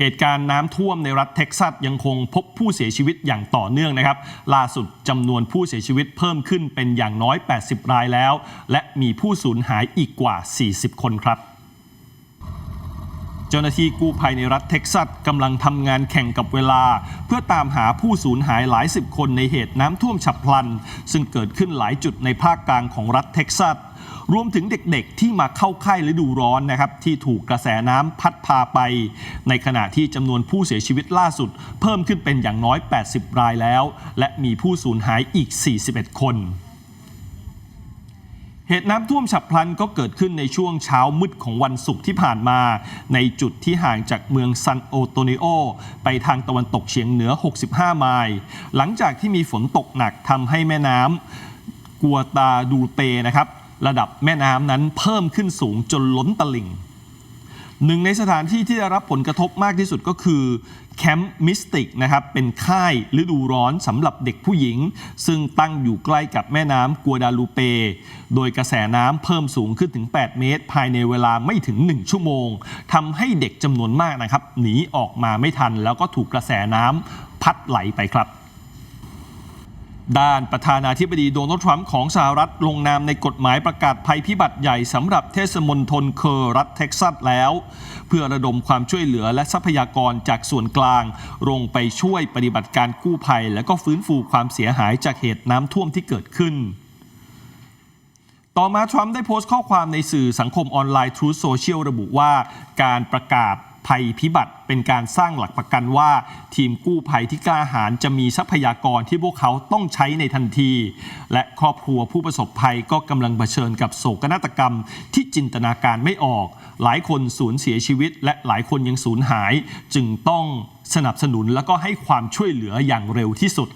เหตุการณ์น้ำท่วมในรัฐเท็กซัสยังคงพบผู้เสียชีวิตอย่างต่อเนื่องนะครับ ล่าสุดจำนวนผู้เสียชีวิตเพิ่มขึ้นเป็นอย่างน้อย 80 รายแล้ว และมีผู้สูญหายอีกกว่า 40 คนครับ เจ้าหน้าที่กู้ภัยในรัฐเท็กซัสกำลังทำงานแข่งกับเวลา เพื่อตามหาผู้สูญหายหลายสิบคนในเหตุน้ำท่วมฉับพลัน ซึ่งเกิดขึ้นหลายจุดในภาคกลางของรัฐเท็กซัส รวมถึงเด็กๆ ที่มาเข้าค่ายฤดูร้อนนะครับที่ถูกกระแสน้ำพัดพาไป ในขณะที่จำนวนผู้เสียชีวิตล่าสุด เพิ่มขึ้นเป็นอย่างน้อย 80 รายแล้ว และมีผู้สูญหายอีก 41 คนเหตุน้ำท่วมฉับพลันก็เกิดขึ้นในช่วงเช้ามืดของวันศุกร์ที่ผ่านมา ในจุดที่ห่างจากเมืองซันโอโตนิโอ ไปทางตะวันตกเฉียงเหนือ 65 ไมล์ หลังจากที่มีฝนตกหนักทำให้แม่น้ำกัวตาดูเปนะครับ ระดับแม่น้ำนั้นเพิ่มขึ้นสูงจนล้นตลิ่งหนึ่งในสถานที่ที่ได้รับผลกระทบมากที่สุดก็คือแคมป์มิสติกนะครับเป็นค่ายฤดูร้อนสำหรับเด็กผู้หญิง ซึ่งตั้งอยู่ใกล้กับแม่น้ำกัวดาลูเป โดยกระแสน้ำเพิ่มสูงขึ้นถึง 8 เมตร ภายในเวลาไม่ถึง 1 ชั่วโมงทำให้เด็กจำนวนมากนะครับ หนีออกมาไม่ทันแล้วก็ถูกกระแสน้ำพัดไหลไปครับ ด้านประธานาธิบดีโดนัลด์ทรัมป์ของสหรัฐลงนามในกฎหมายประกาศภัยพิบัติใหญ่สำหรับเทศมนตรเคอร์รัฐเท็กซัสแล้ว เพื่อระดมความช่วยเหลือและทรัพยากรจากส่วนกลาง ลงไปช่วยปฏิบัติการกู้ภัย และก็ฟื้นฟูความเสียหายจากเหตุน้ำท่วมที่เกิดขึ้นต่อมาทรัมป์ได้โพสต์ข้อความในสื่อสังคมออนไลน์ Truth Social ระบุว่า การประกาศ ภัยพิบัติเป็นการสร้างหลักประกันว่า ทีมกู้ภัยที่กล้าหาญจะมีทรัพยากรที่พวกเขาต้องใช้ในทันที และครอบครัวผู้ประสบภัยก็กำลังเผชิญกับโศกนาฏกรรมที่จินตนาการไม่ออก หลายคนสูญเสียชีวิต และหลายคนยังสูญหาย จึงต้องสนับสนุนและก็ให้ความช่วยเหลืออย่างเร็วที่สุด